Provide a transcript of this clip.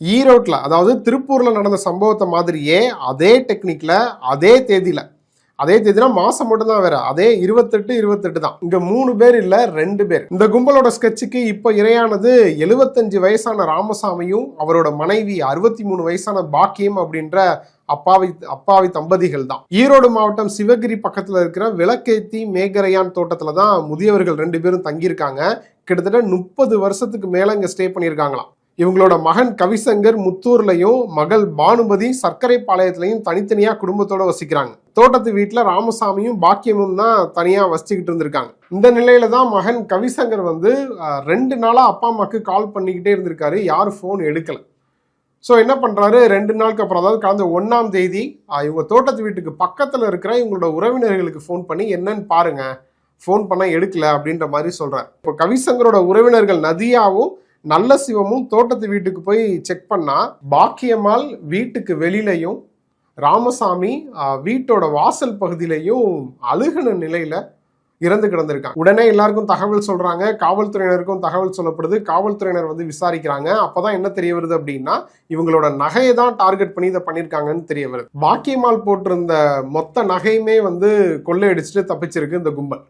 ஈரோட்டில் அதாவது திருப்பூரில் நடந்த சம்பவத்தை மாதிரியே அதே டெக்னிக்கில் அதே தேதியில் அதே தேதினா மாசம் மட்டும்தான் வேற அதே இருபத்தெட்டு இருபத்தெட்டு தான். இங்க மூணு பேர் இல்ல ரெண்டு பேர். இந்த கும்பலோட ஸ்கெட்சுக்கு இப்போ இரையானது எழுபத்தஞ்சு வயசான ராமசாமியும் அவரோட மனைவி அறுபத்தி மூணு வயசான பாக்கியம் அப்படின்ற அப்பாவி அப்பாவி தம்பதிகள் தான். ஈரோடு மாவட்டம் சிவகிரி பக்கத்துல இருக்கிற விளக்கேத்தி மேகரையான் தோட்டத்துல தான் முதியவர்கள் ரெண்டு பேரும் தங்கியிருக்காங்க. கிட்டத்தட்ட முப்பது வருஷத்துக்கு மேல இங்க ஸ்டே பண்ணியிருக்காங்களாம். இவங்களோட மகன் கவிசங்கர் முத்தூர்லையும் மகள் பானுமதி சர்க்கரை பாளையத்திலையும் தனித்தனியா குடும்பத்தோட வசிக்கிறாங்க. தோட்டத்து வீட்டில் ராமசாமியும் பாக்கியமும் தான் தனியாக வசிச்சுக்கிட்டு இருந்திருக்காங்க. இந்த நிலையில தான் மகன் கவிசங்கர் வந்து ரெண்டு நாளாக அப்பா அம்மாவுக்கு கால் பண்ணிக்கிட்டே இருந்திருக்காரு. யாரும் ஃபோன் எடுக்கலை. ஸோ என்ன பண்ணுறாரு ரெண்டு நாளுக்கு அப்புறம் அதாவது கடந்த ஒன்றாம் தேதி இவங்க தோட்டத்து வீட்டுக்கு பக்கத்தில் இருக்கிற இவங்களோட உறவினர்களுக்கு ஃபோன் பண்ணி என்னன்னு பாருங்க. ஃபோன் பண்ணால் எடுக்கல. அப்படின்ற மாதிரி சொல்கிறேன் இப்போ கவிசங்கரோட உறவினர்கள் நதியாவும் நல்ல சிவமும் தோட்டத்து வீட்டுக்கு போய் செக் பண்ணா பாக்கியம்மாள் வீட்டுக்கு வெளியிலையும் ராமசாமி வீட்டோட வாசல் பகுதியிலையும் அழுகுன நிலையில இறந்து கிடந்திருக்காங்க. உடனே எல்லாருக்கும் தகவல் சொல்றாங்க. காவல்துறையினருக்கும் தகவல் சொல்லப்படுது. காவல்துறையினர் வந்து விசாரிக்கிறாங்க. அப்பதான் என்ன தெரிய வருது அப்படின்னா இவங்களோட நகையை தான் டார்கெட் பண்ணி இதை பண்ணியிருக்காங்கன்னு தெரிய வருது. பாக்கியம்மாள் போட்டிருந்த மொத்த நகையுமே வந்து கொள்ளையடிச்சிட்டு தப்பிச்சிருக்கு இந்த கும்பல்.